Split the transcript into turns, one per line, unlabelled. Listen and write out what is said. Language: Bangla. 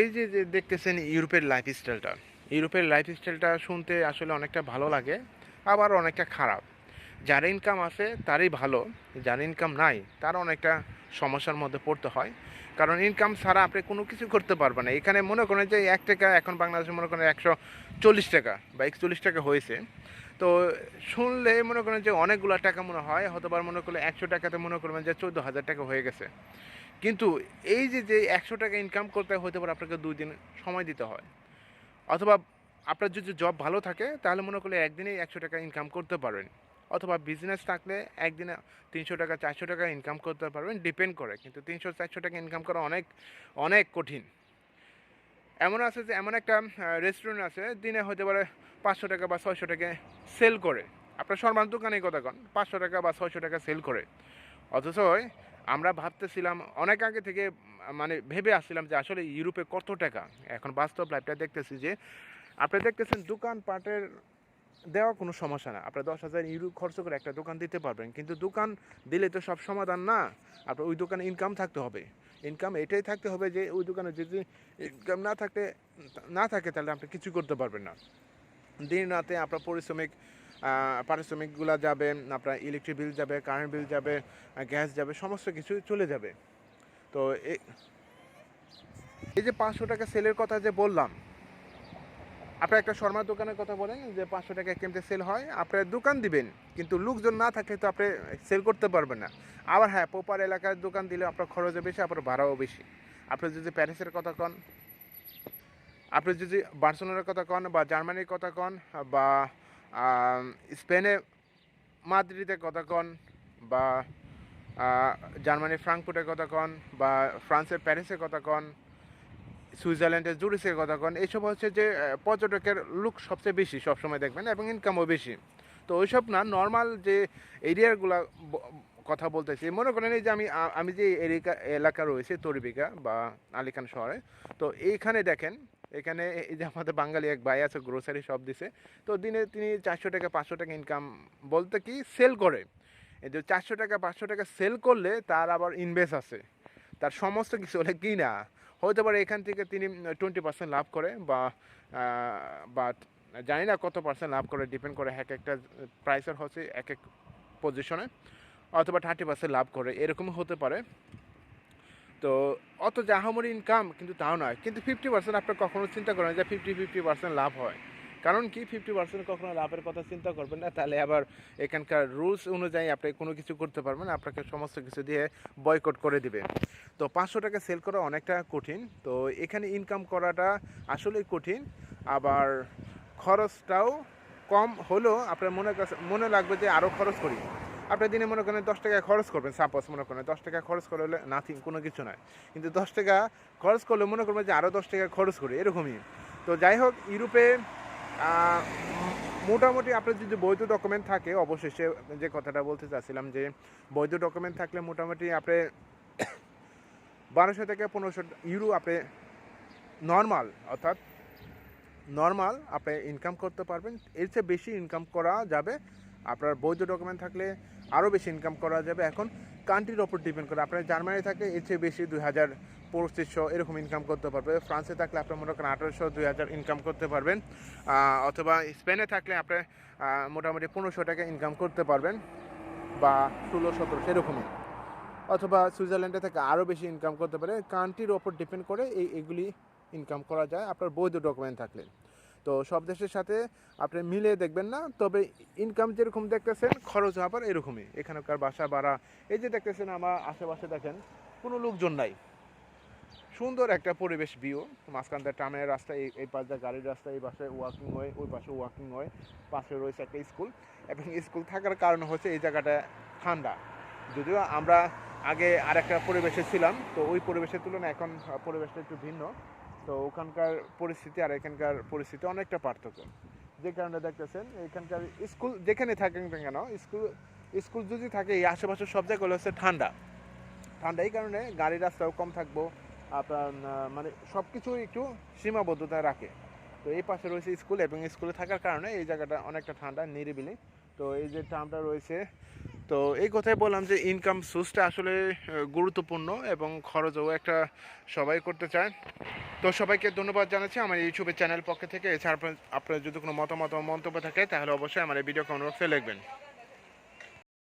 এই যে যে দেখতেছেন ইউরোপের লাইফ স্টাইলটা ইউরোপের লাইফ স্টাইলটা শুনতে আসলে অনেকটা ভালো লাগে, আবার অনেকটা খারাপ। যার ইনকাম আছে, তারই ভালো, যার ইনকাম নাই, তার অনেকটা সমস্যার মধ্যে পড়তে হয়। কারণ ইনকাম ছাড়া আপনি কোনো কিছু করতে পারবেন না। এখানে মনে করেন যে, এক টাকা, এখন বাংলাদেশে মনে করেন একশো চল্লিশ টাকা বা একচল্লিশ টাকা হয়েছে। তো শুনলে মনে করেন যে, অনেকগুলো টাকা মনে হয়, হয়তোবা মনে করলে একশো টাকাতে মনে করবেন যে, চোদ্দ হাজার টাকা হয়ে গেছে। কিন্তু এই যে যে একশো টাকা ইনকাম করতে হতে পারে আপনাকে দুই দিন সময় দিতে হয়। অথবা আপনার যদি জব ভালো থাকে, তাহলে মনে করলে একদিনেই একশো টাকা ইনকাম করতে পারবেন অথবা বিজনেস থাকলে একদিনে তিনশো টাকা, চারশো টাকা ইনকাম করতে পারবেন ডিপেন্ড করে। কিন্তু তিনশো, চারশো টাকা ইনকাম করা অনেক অনেক কঠিন। এমন আছে যে, এমন একটা রেস্টুরেন্ট আছে, দিনে হতে পারে পাঁচশো টাকা বা ছয়শো টাকা সেল করে। আপনার সর্বান দোকানে কথা কন, পাঁচশো টাকা বা ছয়শো টাকা সেল করে। অথচ আমরা ভাবতেছিলাম, অনেক আগে থেকে মানে ভেবে আসছিলাম যে আসলে ইউরোপে কত টাকা। এখন বাস্তব লাইফটা দেখতেছি যে, আপনি দেখতেছেন দোকান পাটের দেওয়া কোনো সমস্যা না। আপনি দশ হাজার ইউরো খরচ করে একটা দোকান দিতে পারবেন। কিন্তু দোকান দিলে তো সব সমাধান না। আপনার ওই দোকানে ইনকাম থাকতে হবে। ইনকাম এটাই থাকতে হবে যে, ওই দোকানে যদি ইনকাম না থাকতে, না থাকে তাহলে আপনি কিছু করতে পারবেন না। দিন রাতে আপনার পরিশ্রমিক পারিশ্রমিকগুলো যাবে, আপনার ইলেকট্রিক বিল যাবে কারেন্ট বিল যাবে গ্যাস যাবে, সমস্ত কিছু চলে যাবে। তো এই যে পাঁচশো টাকা সেলের কথা যে বললাম আপনি একটা শর্মার দোকানের কথা বলেন যে পাঁচশো টাকা কেমতে সেল হয়, আপনার দোকান দিবেন, কিন্তু লোকজন না থাকলে তো আপনি সেল করতে পারবেন না। আবার হ্যাঁ পোপার এলাকার দোকান দিলে আপনার খরচও বেশি আপনার ভাড়াও বেশি। আপনি যদি প্যারিসের কথা কন, আপনি যদি বার্সেলোনার কথা কন বা জার্মানির কথা কন বা স্পেনে মাদ্রিদে কন বা জার্মানি কথা কন বা ফ্রান্সের প্যারিসের কথা কন, সুইজারল্যান্ডের জুরিসের কথা কন, এইসব হচ্ছে যে পর্যটকের লুক সবচেয়ে বেশি সবসময় দেখবেন এবং ইনকামও বেশি। তো ওইসব না নর্মাল যে এরিয়াগুলা কথা বলতেছি, মনে করেন এই যে আমি আমি যে এলাকা রয়েছে তরিবিকা বা আলিখান শহরে, তো এইখানে দেখেন এখানে এই যে আমাদের বাঙালি এক ভাই আছে গ্রোসারি শপ দিছে। তো দিনে তিনি চারশো টাকা, পাঁচশো টাকা ইনকাম বলতে কি সেল করে। এই যে চারশো টাকা, পাঁচশো টাকা সেল করলে তার আবার ইনভেস্ট আছে। তার সমস্ত কিছু হলে কি না? হতে পারে এখান থেকে তিনি টোয়েন্টি পার্সেন্ট লাভ করে বা বা জানি না কত পার্সেন্ট লাভ করে ডিপেন্ড করে এক একটা প্রাইসের হচ্ছে এক এক পজিশনে অথবা থার্টি পার্সেন্ট লাভ করে এরকম হতে পারে। তো অত জাহামরি ইনকাম কিন্তু তাও নয়। কিন্তু ফিফটি পার্সেন্ট আপনার কখনো চিন্তা করেন যে ফিফটি ফিফটি পার্সেন্ট লাভ হয়। কারণ কি ফিফটি পার্সেন্ট কখনো লাভের কথা চিন্তা করবেন না, তাহলে আবার এখানকার রুলস অনুযায়ী আপনি কোনো কিছু করতে পারবেন আপনাকে সমস্ত কিছু দিয়ে বয়কট করে দিবে। তো পাঁচশো টাকা সেল করা অনেকটা কঠিন। তো এখানে ইনকাম করাটা আসলেই কঠিন। আবার খরচটাও কম হলেও আপনার মনে মনে লাগবে যে আরও খরচ করি। আপনি দিনে মনে করেন দশ টাকা খরচ করবেন সাপোজ মনে করেন দশ টাকা খরচ করলে নাথিং কোনো কিছু নয় কিন্তু দশ টাকা খরচ করলে মনে করবেন যে আরও দশ টাকা খরচ করি, এরকমই। তো যাই হোক, ইউরোপে মোটামুটি আপনার যদি বৈধ ডকুমেন্ট থাকে, অবশেষে যে কথাটা বলতে চাচ্ছিলাম যে বৈধ ডকুমেন্ট থাকলে মোটামুটি আপনি বারোশো থেকে পনেরোশো ইউরো আপনি নর্মাল অর্থাৎ নর্মাল আপনি ইনকাম করতে পারবেন। এর চেয়ে বেশি ইনকাম করা যাবে। আপনার বৈধ ডকুমেন্ট থাকলে আরও বেশি ইনকাম করা যাবে। এখন কান্ট্রির ওপর ডিপেন্ড করে। আপনার জার্মানি থাকলে এর চেয়ে বেশি দুই হাজার পঁচিশশো এরকম ইনকাম করতে পারবে। ফ্রান্সে থাকলে আপনি মনে করেন আঠারোশো, দুই হাজার ইনকাম করতে পারবেন। অথবা স্পেনে থাকলে আপনি মোটামুটি পনেরোশো টাকা ইনকাম করতে পারবেন বা ষোলো, সতেরোশো এরকমই। অথবা সুইজারল্যান্ডে থেকে আরও বেশি ইনকাম করতে পারে। কান্ট্রির ওপর ডিপেন্ড করে এই, এগুলি ইনকাম করা যায়। আপনার বৈধ ডকুমেন্ট থাকলে। তো সব দেশের সাথে আপনি মিলিয়ে দেখবেন না, তবে ইনকাম যেরকম দেখতেছেন, খরচ আবার এরকমই। এখানকার বাসা ভাড়া, এই যে দেখতেছেন আমার আশেপাশে দেখেন, কোনো লোকজন নাই। সুন্দর একটা পরিবেশ ভিউ মাঝখান দিয়ে ট্রামের রাস্তা, এই এই পাশ গাড়ির রাস্তা, এই পাশে ওয়াকিং ওয়ে ওই পাশে ওয়াকিং ওয়ে পাশে রয়েছে একটা স্কুল এবং স্কুল থাকার কারণ হচ্ছে এই জায়গাটা ঠান্ডা। যদিও আমরা আগে আর একটা পরিবেশে ছিলাম, তো ওই পরিবেশের তুলনায় এখন পরিবেশটা একটু ভিন্ন। তো ওখানকার পরিস্থিতি আর এখানকার পরিস্থিতি অনেকটা পার্থক্য। যে কারণে দেখতেছেন, এখানকার স্কুল যেখানে থাকেন কেন, স্কুল স্কুল যদি থাকে, এই আশেপাশে সব জায়গাগুলো হচ্ছে ঠান্ডা। ঠান্ডা এই কারণে গাড়ির রাস্তাও কম থাকব, আপনার মানে সব কিছু একটু সীমাবদ্ধতা রাখে। তো এই পাশে রয়েছে স্কুল এবং স্কুলে থাকার কারণে এই জায়গাটা অনেকটা ঠান্ডা, নিরিবিলি। তো এই যে টার্মটা রয়েছে, তো এই কথাই বললাম যে ইনকাম সোর্সটা আসলে গুরুত্বপূর্ণ এবং খরচও একটা সবাই করতে চায়। তো সবাইকে ধন্যবাদ জানাচ্ছি আমার ইউটিউবের চ্যানেল পক্ষ থেকে। এছাড়া আপনার যদি কোনো মতামত মন্তব্য থাকে, তাহলে অবশ্যই আমার এই ভিডিও কমেন্ট বক্সে লিখবেন।